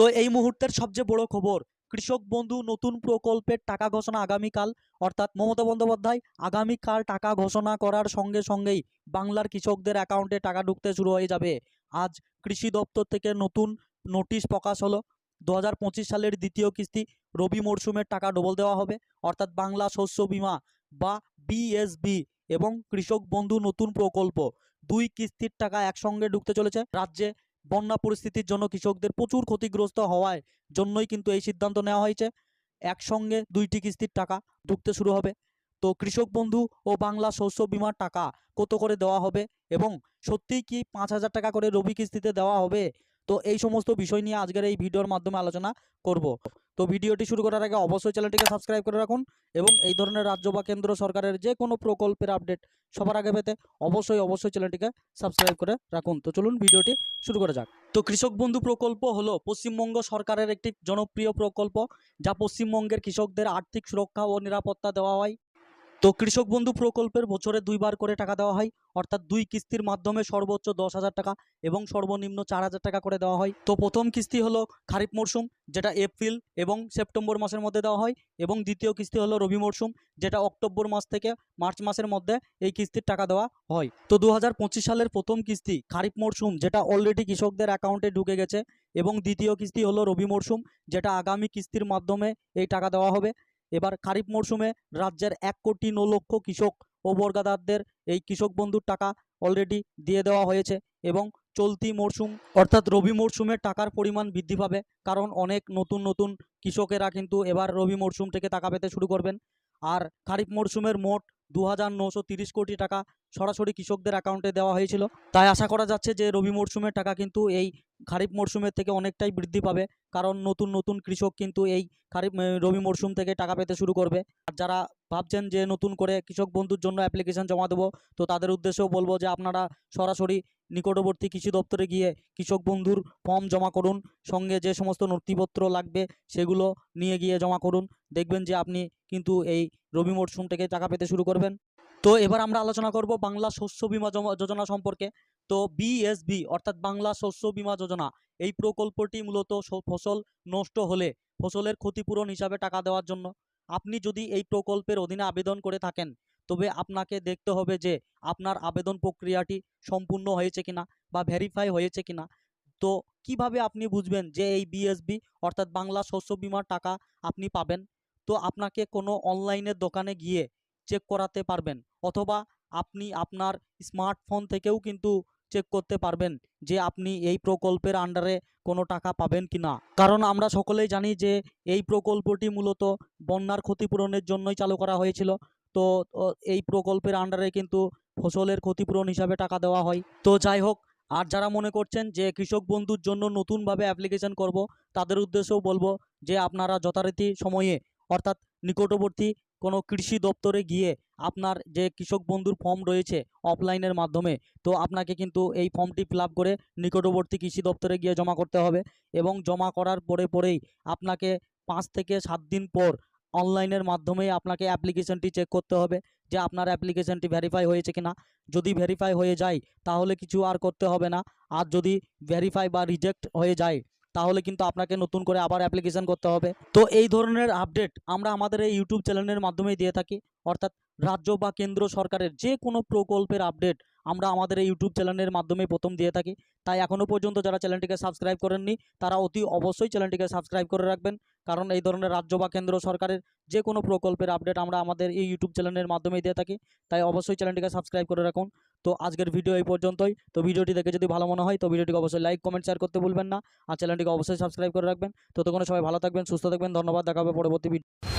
তো এই মুহূর্তের সবচেয়ে বড় খবর, কৃষক বন্ধু নতুন প্রকল্পের টাকা ঘোষণা আগামীকাল, অর্থাৎ মমতা বন্দ্যোপাধ্যায় আগামীকাল টাকা ঘোষণা করার সঙ্গে সঙ্গেই বাংলার কৃষকদের অ্যাকাউন্টে টাকা ঢুকতে শুরু হয়ে যাবে। আজ কৃষি দপ্তর থেকে নতুন নোটিশ প্রকাশ হলো। দু হাজার পঁচিশ সালের দ্বিতীয় কিস্তি রবি মরশুমের টাকা ডবল দেওয়া হবে, অর্থাৎ বাংলা শস্য বীমা বা বিএসবি এবং কৃষক বন্ধু নতুন প্রকল্প দুই কিস্তির টাকা একসঙ্গে ঢুকতে চলেছে। রাজ্যে বন্যা পরিস্থিতির জন্য কৃষকদের প্রচুর ক্ষতিগ্রস্ত হওয়ায় জন্যই কিন্তু এই সিদ্ধান্ত নেওয়া হয়েছে। একসঙ্গে দুইটি কিস্তির টাকা ঢুকতে শুরু হবে। তো কৃষক বন্ধু ও বাংলা শস্য বিমার টাকা কত করে দেওয়া হবে এবং সত্যিই কি পাঁচ হাজার টাকা করে রবি কিস্তিতে দেওয়া হবে? তো এই সমস্ত বিষয় নিয়ে আজকের এই ভিডিওর মাধ্যমে আলোচনা করব। তো ভিডিওটি শুরু করার আগে অবশ্যই চ্যানেলটিকে সাবস্ক্রাইব করে রাখুন এবং এই ধরনের রাজ্য বা কেন্দ্র সরকারের যে কোনো প্রকল্পের আপডেট সবার আগে পেতে অবশ্যই অবশ্যই চ্যানেলটিকে সাবস্ক্রাইব করে রাখুন। তো চলুন ভিডিওটি শুরু করা যাক। তো কৃষক বন্ধু প্রকল্প হলো পশ্চিমবঙ্গ সরকারের একটি জনপ্রিয় প্রকল্প, যা পশ্চিমবঙ্গের কৃষকদের আর্থিক সুরক্ষা ও নিরাপত্তা দেওয়া হয়। তো কৃষক বন্ধু প্রকল্পের বছরে দুইবার করে টাকা দেওয়া হয়, অর্থাৎ দুই কিস্তির মাধ্যমে সর্বোচ্চ দশ হাজার টাকা এবং সর্বনিম্ন চার হাজার টাকা করে দেওয়া হয়। তো প্রথম কিস্তি হলো খারিফ মরশুম যেটা এপ্রিল এবং সেপ্টেম্বর মাসের মধ্যে দেওয়া হয় এবং দ্বিতীয় কিস্তি হলো রবি মরশুম যেটা অক্টোবর মাস থেকে মার্চ মাসের মধ্যে এই কিস্তির টাকা দেওয়া হয়। তো দু হাজার পঁচিশ সালের প্রথম কিস্তি খারিফ মরশুম যেটা অলরেডি কৃষকদের অ্যাকাউন্টে ঢুকে গেছে এবং দ্বিতীয় কিস্তি হলো রবি মরশুম যেটা আগামী কিস্তির মাধ্যমে এই টাকা দেওয়া হবে। এবার খারিফ মরশুমে রাজ্যের এক কোটি ন লক্ষ কৃষক ও বর্গাদারদের এই কৃষক বন্ধুর টাকা অলরেডি দিয়ে দেওয়া হয়েছে এবং চলতি মরশুম অর্থাৎ রবি মরশুমে টাকার পরিমাণ বৃদ্ধি পাবে কারণ অনেক নতুন নতুন কৃষকেরা কিন্তু এবার রবি মরশুম থেকে টাকা পেতে শুরু করবেন। আর খারিফ মরশুমের মোট দু কোটি টাকা সরাসরি কৃষকদের অ্যাকাউন্টে দেওয়া হয়েছিল। তাই আশা করা যাচ্ছে যে রবি মরশুমের টাকা কিন্তু এই খারিফ মরশুমের থেকে অনেকটাই বৃদ্ধি পাবে। কারণ নতুন নতুন কৃষক কিন্তু এই খারিফ রবি মরশুম থেকে টাকা পেতে শুরু করবে। আর যারা ভাবছেন যে নতুন করে কৃষক বন্ধুর জন্য অ্যাপ্লিকেশন জমা দেবো। তো তাদের উদ্দেশ্যেও বলব যে আপনারা সরাসরি নিকটবর্তী কৃষি দপ্তরে গিয়ে কৃষক বন্ধুর ফর্ম জমা করুন। সঙ্গে যে সমস্ত নথিপত্র লাগবে সেগুলো নিয়ে গিয়ে জমা করুন। দেখবেন যে আপনি কিন্তু এই রবি মরশুম থেকে টাকা পেতে শুরু করবেন। তো এবার আমরা আলোচনা করব বাংলা শস্য বীমা যোজনা সম্পর্কে। তো বিএসবি অর্থাৎ বাংলা শস্য বীমা যোজনা, এই প্রকল্পটি মূলত ফসল নষ্ট হলে, ফসলের ক্ষতিপূরণ হিসাবে টাকা দেওয়ার জন্য। আপনি যদি এই প্রকল্পের অধীনে আবেদন করে থাকেন, তবে আপনাকে দেখতে হবে যে আপনার আবেদন প্রক্রিয়াটি সম্পূর্ণ হয়েছে কিনা বা ভেরিফাই হয়েছে কিনা। তো কীভাবে আপনি বুঝবেন যে এই বিএসবি অর্থাৎ বাংলা শস্য বীমার টাকা আপনি পাবেন? তো আপনাকে কোনো অনলাইনের দোকানে গিয়ে চেক করাতে পারবেন, অথবা আপনি আপনার স্মার্টফোন থেকেও কিন্তু চেক করতে পারবেন যে আপনি এই প্রকল্পের আন্ডারে কোনো টাকা পাবেন কি না কারণ আমরা সকলেই জানি যে এই প্রকল্পটি মূলত বন্যার ক্ষতিপূরণের জন্যই চালু করা হয়েছিল। তো এই প্রকল্পের আন্ডারে কিন্তু ফসলের ক্ষতিপূরণ হিসাবে টাকা দেওয়া হয়। তো যাই হোক, আর যারা মনে করছেন যে কৃষক বন্ধুর জন্য নতুনভাবে অ্যাপ্লিকেশন করব, তাদের উদ্দেশ্যেও বলব যে আপনারা যথারীতি সময়ে, অর্থাৎ নিকটবর্তী কোনো কৃষি দপ্তরে গিয়ে আপনার যে কৃষক বন্ধুর ফর্ম রয়েছে অফলাইনের মাধ্যমে, তো আপনাকে কিন্তু এই ফর্মটি ফিল করে নিকটবর্তী কৃষি দপ্তরে গিয়ে জমা করতে হবে এবং জমা করার পরে পরেই আপনাকে পাঁচ থেকে সাত দিন পর অনলাইনের মাধ্যমেই আপনাকে অ্যাপ্লিকেশনটি চেক করতে হবে যে আপনার অ্যাপ্লিকেশনটি ভেরিফাই হয়েছে কিনা। যদি ভেরিফাই হয়ে যায় তাহলে কিছু আর করতে হবে না। আর যদি ভেরিফাই বা রিজেক্ট হয়ে যায় তাহলে কিন্তু আপনাকে নতুন করে আবার অ্যাপ্লিকেশন করতে হবে। তো এই ধরনের আপডেট আমরা আমাদের এই ইউটিউব চ্যানেলের মাধ্যমেই দিয়ে থাকি। অর্থাৎ রাজ্য বা কেন্দ্র সরকারের যে কোনো প্রকল্পের আপডেট আমরা আমাদের এই ইউটিউব চ্যানেলের মাধ্যমে প্রথম দিয়ে থাকি। তাই এখনও পর্যন্ত যারা চ্যানেলটিকে সাবস্ক্রাইব করেননি, তারা অতি অবশ্যই চ্যানেলটিকে সাবস্ক্রাইব করে রাখবেন। কারণ এই ধরনের রাজ্য বা কেন্দ্র সরকারের যে কোনো প্রকল্পের আপডেট আমরা আমাদের এই ইউটিউব চ্যানেলের মাধ্যমেই দিয়ে থাকি। তাই অবশ্যই চ্যানেলটিকে সাবস্ক্রাইব করে রাখুন। তো আজকের ভিডিও এই পর্যন্তই। তো ভিডিওটি দেখে যদি ভালো মনে হয়, তো ভিডিওটিকে অবশ্যই লাইক কমেন্ট শেয়ার করতে ভুলবেন না। আর চ্যানেলটিকে অবশ্যই সাবস্ক্রাইব করে রাখবেন। ততক্ষণে সবাই ভালো থাকবেন, সুস্থ থাকবেন। ধন্যবাদ, দেখা হবে পরবর্তী ভিডিও